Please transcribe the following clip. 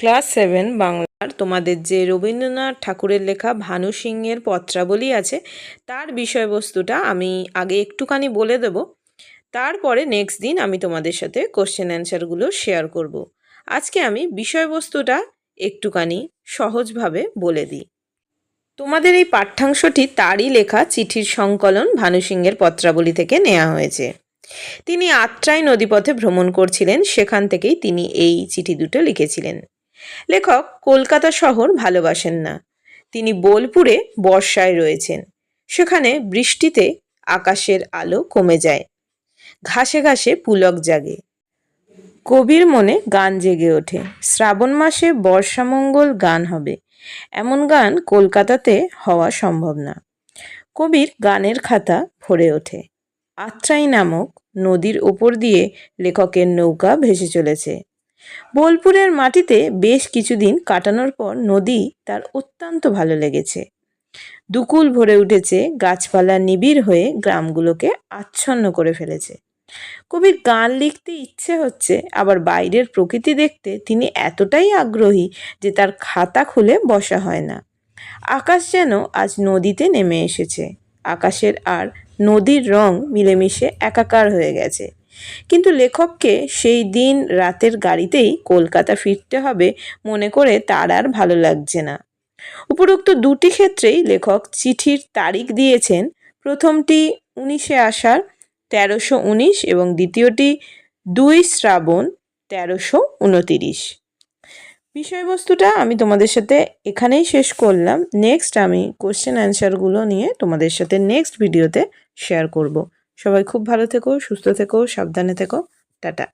Class seven বাংলার তোমাদের যে রবীন্দ্রনাথ ঠাকুরের লেখা ভানু সিংয়ের পত্রাবলী আছে, তার বিষয়বস্তুটা আমি আগে একটুখানি বলে দেব। তারপরে নেক্সট দিন আমি তোমাদের সাথে কোশ্চেন অ্যান্সারগুলো শেয়ার করব। আজকে আমি বিষয়বস্তুটা একটুখানি সহজভাবে বলে দিই। তোমাদের এই পাঠ্যাংশটি তারই লেখা চিঠির সংকলন ভানু সিংহের পত্রাবলী থেকে নেওয়া হয়েছে। তিনি আত্রাই নদীপথে ভ্রমণ করছিলেন, সেখান থেকেই তিনি এই চিঠি দুটো লিখেছিলেন। লেখক কলকাতা শহর ভালোবাসেন না। তিনি বোলপুরে বর্ষায় রয়েছেন। সেখানে বৃষ্টিতে আকাশের আলো কমে যায়। ঘাসে ঘাসে পুলক জাগে। কবির মনে গান জেগে ওঠে। শ্রাবণ মাসে বর্ষামঙ্গল গান হবে। এমন গান কলকাতাতে হওয়া সম্ভব না। কবির গানের খাতা ভরে ওঠে। আত্রাই নামক নদীর ওপর দিয়ে লেখকের নৌকা ভেসে চলেছে। বোলপুরের মাটিতে বেশ কিছুদিন কাটানোর পর নদী তার অত্যন্ত ভালো লেগেছে। দুকুল ভরে উঠেছে, গাছপালা নিবিড় হয়ে গ্রামগুলোকে আচ্ছন্ন করে ফেলেছে। কবির গান লিখতে ইচ্ছে হচ্ছে, আবার বাইরের প্রকৃতি দেখতে তিনি এতটাই আগ্রহী যে তার খাতা খুলে বসা হয় না। আকাশ যেন আজ নদীতে নেমে এসেছে। আকাশের আর নদীর রং মিলেমিশে একাকার হয়ে গেছে। কিন্তু লেখককে সেই দিন রাতের গাড়িতেই কলকাতা ফিরতে হবে মনে করে তার আর ভালো লাগছে না। উপরোক্ত দুটি ক্ষেত্রেই লেখক চিঠির তারিখ দিয়েছেন। প্রথমটি উনিশে আষাঢ় তেরোশো উনিশ এবং দ্বিতীয়টি দুই শ্রাবণ তেরোশো উনতিরিশ। বিষয়বস্তুটা আমি তোমাদের সাথে এখানেই শেষ করলাম। নেক্সট আমি কোশ্চেন অ্যান্সারগুলো নিয়ে তোমাদের সাথে নেক্সট ভিডিওতে শেয়ার করব। সবাই খুব ভালো থেকো সুস্থ থেকো সাবধানে থেকো। টাটা।